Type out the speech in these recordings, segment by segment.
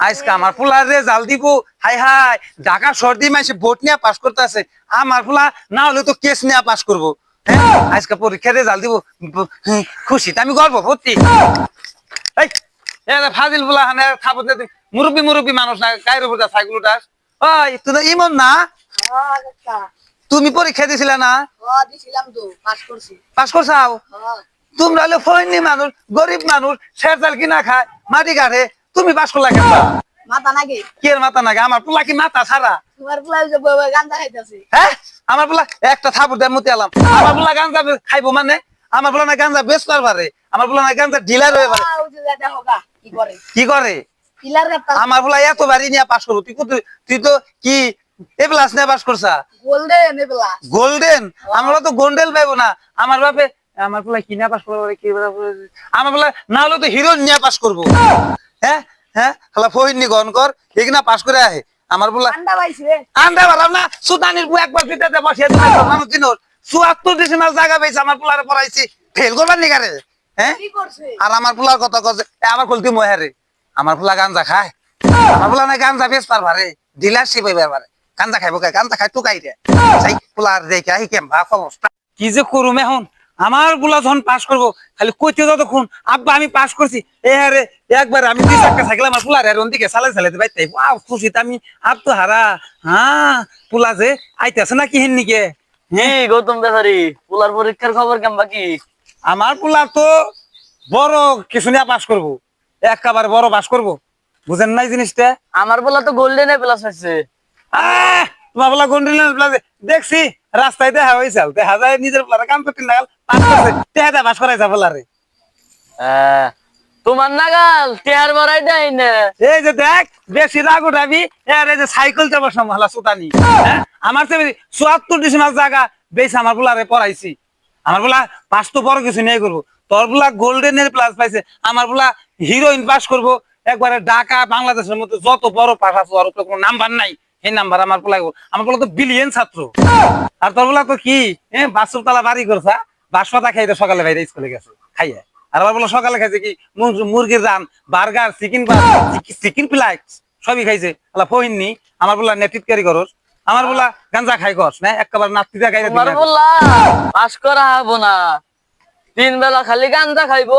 আজকে আমার ফুলার রে জাল দিব। হাই হাই ঢাকা সর্দি মাসে ভোট নিয়ে পাস করতে আছে আমার ফুলা না হলে তো কেস নিয়ে পাস করব। হ্যাঁ আজকে পরীক্ষা রে জাল দিব। খুশি আমি গর্ব ভর্তি ফাজিল ফুলা হানে থাপত মুরব্বী মুরব্বী মানুষ না কায়ের উপর সাইকেল উঠাস ওই তুই তো ইমন না? হ্যাঁ তুমি পরীক্ষা দিছিলে না? হ্যাঁ পাস করছাও? হ্যাঁ। তোমরা হলে ফৈনি মানুষ গরিব মানুষ শের চাল কিনা খায় মাটি কাটে তুমি পাস করলা কেন? মাথা নাকি কি এর মাথা নাগে? আমার পোলা কি মাথা ছাড়া? তোমার পোলা গান্দা খাইতেছে। হ্যাঁ? আমার পোলা একটা থাপুর দেয় মতি আলাম। আমার পোলা গাঞ্জা বে- খাইবো মানে? আমার পোলা না গাঞ্জা বেশ পারে আমার পোলা না গাঞ্জা ডিলার হয়ে পারে ওই যে দেখো গা কি করে? কি করে? পিলার রাখতা আমার পোলা এত বাড়ি নিয়ে পাস করব। তুই তুই তো কি এ প্লাস নিয়ে পাস করছা? গোল্ডেন এবলা গোল্ডেন আমরা তো গোল্ডেন পাইবো না। আমার বাপে আমার পোলা কি নিয়ে পাস করব আমার পোলা না হলে তো হিরো নিয়ে পাস করব। হ্যাঁ হ্যাঁ খালা ফহিনী গন কর এগুলা পাস করে আহে। আমার পাইছি আন্ডা বাড়াম না সুদানির বউ একবার পিটাতে বসে মানুষ চিনোর চুয়াত্তর ডিসিমাল জায়গা পেয়েছে আমার পোলারে পড়াইছি। ফেল করবার নিকারে হ্যাঁ? কি আর আমার পোলার কথা কছে আমার কলতি মহারে আমার পোলা গাঞ্জা খায়। আমার পোলা না গাঞ্জা বেশ পারবারে ডিলারশিপ হইবার পারে গাঞ্জা খাইবো কে? গাঞ্জা খাই টুকাই রে সেই পোলার দেখে আহি কেম ভাব অবস্থা। কি যে করুম এখন? আমার পোলা যখন পাস করব খালি কইতে যতক্ষণ আব্বা আমি পাস করছি। এ হারে একবার আমি দুই চারটা সাইকেল আমার পোলার আর ওদিকে চালাই চালাইতে বাইতে ওয়াও খুশিতে আমি আপ তো হারা। হ্যাঁ পোলা যে আইতেছে না কি হেন নিকে কি গৌতম বেচারি পোলার পরীক্ষার খবর কেমন বাকি আমার পোলা তো বড় কিছু নিয়ে পাস করব। একেবারে বড় পাস করব। বুঝেন নাই জিনিসটা? আমার পোলা তো গোল্ডেনে প্লাস হয়েছে। তোমার পোলা গন্ডিলেন দেখছি রাস্তায় দেখা হয়েছে। দেখা যায় নিজের পোলারে কাম করতে লাগাল পাস করছে। দেখা যায় পাস করাইছে পোলারে। আহ, তোমার নাগাল টেয়ার বাড়াই দেয় না। এই যে দেখ, বেশি রাগ উঠাবি এর এই যে সাইকেল যাব সম্ভালা সুতানি। হ্যাঁ? আমার তো চুয়াত্তর ডিসিমাল জায়গা বেশ আমার পোলারে পড়াইছি। আমার পোলা পাস তো বড় কিছু নেই করব। তোর পোলা গোল্ডেনের প্লাস পাইছে। আমার পোলা হিরোইন পাস করব। একবারে ঢাকা, বাংলাদেশের মধ্যে যত বড় পাস আছে, ওর তো কোনো নাম্বার নাই। এই নাম্বার আমার পোলা আমার পোলা তো বিলিয়ন ছাত্র। আর তোর পোলা তো কি? হ্যাঁ বাসুর তালা বাড়ি করছা বাসপাতা খাইতে সকালে বাইরে স্কুলে গেছে। খাইয়া। আর আমার বলো সকালে খাইছে কি? মুর- মুরগির রান বার্গার চিকেন চিকেন ফ্লাইট সবই খাইছে। আলা ফহিননি আমার বলা নেটিট ক্যারি করস। আমার বলা গাঞ্জা খাই করস না একেবারে তোমার পোলা পাস করা হব না। তিন বেলা খালি গাঞ্জা খাইবো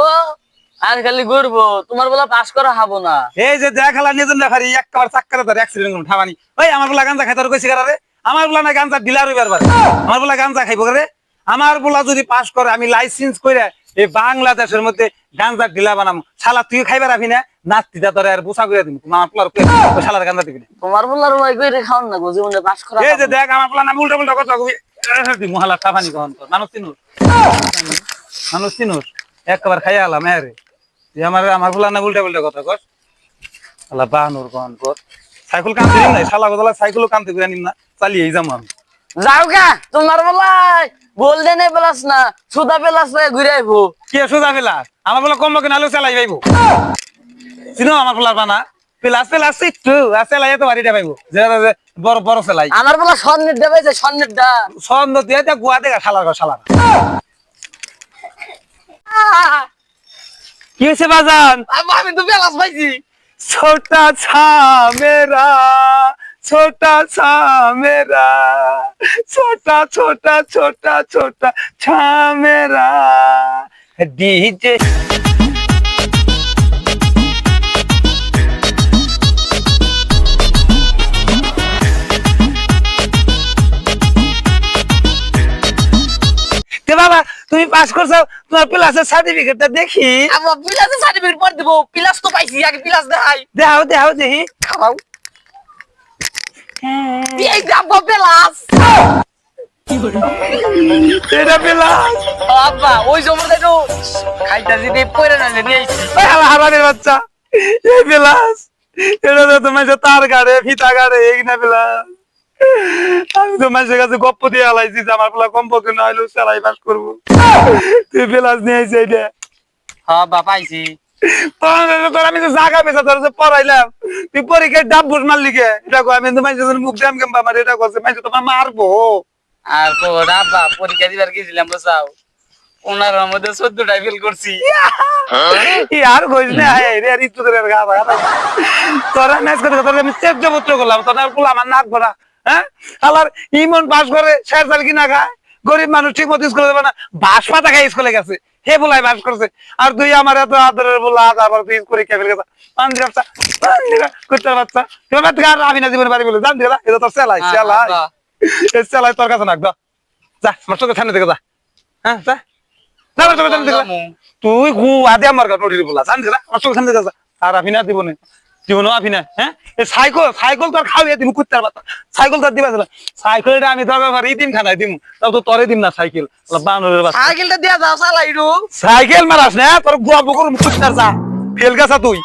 আর খালি ঘুরবো। তোমার বেলা পাস করা হব না। এই যে দেখালা নিজের রেফারি একেবারে চাক্কারে ধরে অ্যাক্সিডেন্ট করুন ঠাবানি ওই আমার বলা গাঞ্জা খাই খাইতে কইছি রে? আমার বলা না গাঞ্জা ডিলার হইবার আমার বলা গাঞ্জা খাইবো রে? আমার বলা যদি পাস করে আমি লাইসেন্স কইরা এই বাংলাদেশের মধ্যে গাঞ্জা ডিলার বানাম। শালা তুই খাইবার আবি না? নাতিদা তোরে আর বুসা করে দিবি। আমার পোলার শালার গাঞ্জা দিবি না। তোমার পোলার ওই করে খাওন না গো জীবনে পাস করা এই যে না। দেখ আমার পোলা নাম উল্টা উল্টা কথা কবি। মহালা টাফানি গ্রহণ কর মানুষ চিনুস মানুষ চিনুস একবার খাইয়া আলাম হ্যাঁ রে। তুই আমার আমার পোলা নাম উল্টা উল্টা কথা কর আল্লাহ বাহানুর গ্রহণ কর সাইকেল কানতে দিন নাই শালা গদলা সাইকেলও করে নিম না। চালিয়ে যাম আমি। যাও গা তোমার বেলায় গোল্ডেনে পেলাস না সুদা পেলাস ঘুরে আইবো। কি সুদা পেলাস আমার বলে কম আলু চালাই পাইবো। চিনো আমার পোলার পানা পেলাস পেলাস একটু চালাই তো বাড়িটা পাইবো। বড় বড় চালাই। আমার স্বর্ণের স্বর্ণের দা। স্বর্ণ দিয়ে গুয়া দেখা কি হয়েছে বাজান? আমি তো পেলাস পাইছি। ছোটা ছা মেরা ছোটা ছা মেরা। छोटा छोटा छोटा छोटा छा मेरा डीजे তে বাবা তুমি পাস করছো তোমার প্লাসের সার্টিফিকেটটা দেখি আমার প্লাসের সার্টিফিকেট পর দেবো প্লাস তো পাইছি আগে প্লাস দেখাই দেখাও দেখাও দেখি খাওয়াও বাচ্চা এই বিলাস এটা তো তোমার যে তার গাড়ে ফিতা গাড়ে এইনা বিলাস আমি তো মানুষের কাছে গপ্প দিয়ে হালাইছি আমার পোলা কমপক্ষে না হইলেও সেলাই পাস করব। তুই বিলাস নিয়ে আইসি হ্যাঁ তোর তোর আমি যে জাগা পেছা তোর যে পড়াইলাম তুই পরীক্ষায় ডাব বুট মারলি কে? এটা কো আমি তো মানুষের মুখ দাম কেমবা আমার এটা করছে মানুষ তোমার মারবো। আর তো আব্বা পরীক্ষা দিবার গেছিলাম বসাও ওনার মধ্যে চোদ্দটাই ফেল করছি। আর কইস না রে আর ইত্তু করে গা তোরা ম্যাচ করতে তোরা আমি তেজ্য পুত্র করলাম তোরা বলে আমার নাক ভরা হ্যাঁ? ইমন করে চাল কিনা খায়? গরিব মানুষ ঠিক মতো স্কুলে যাবে না বাস পাতা খাই স্কুলে গেছে। হে বলাই বাস করছে। আর তুই আমার এত আদরের বলা আবার তুই করে কে ফেলে গেছে পান্দি বাচ্চা পান্দি কুত্তার বাচ্চা। তুমি বাদ আর আমি না জীবন বাড়ি বলে জান দিলা এটা তোর সেলাই সেলাই। এই সেলাই তোর কাছে নাক দা। যা আমার চোখের সামনে থেকে যা। হ্যাঁ যা। যা আমার চোখের সামনে থেকে তুই গু আদে আমার নড়ির বলা জান দিলা আমার চোখের সামনে থেকে যা। আর আফিনা জীবনে জীবনে আফিনা হ্যাঁ? এই সাইকেল সাইকেল তোর খাওয়াই দিম কুত্তার বাচ্চা। সাইকেল তোর দিবা সাইকেলটা আমি তোর ব্যাপারে দিন খানাই দিম। তাও তো তরে দিম না সাইকেল। বানরের বাস সাইকেলটা দিয়া যাও চালাইরু সাইকেল মারাস না তোর গুয়া বকর মুখ কুত্তার যা। ফেল গেছা তুই।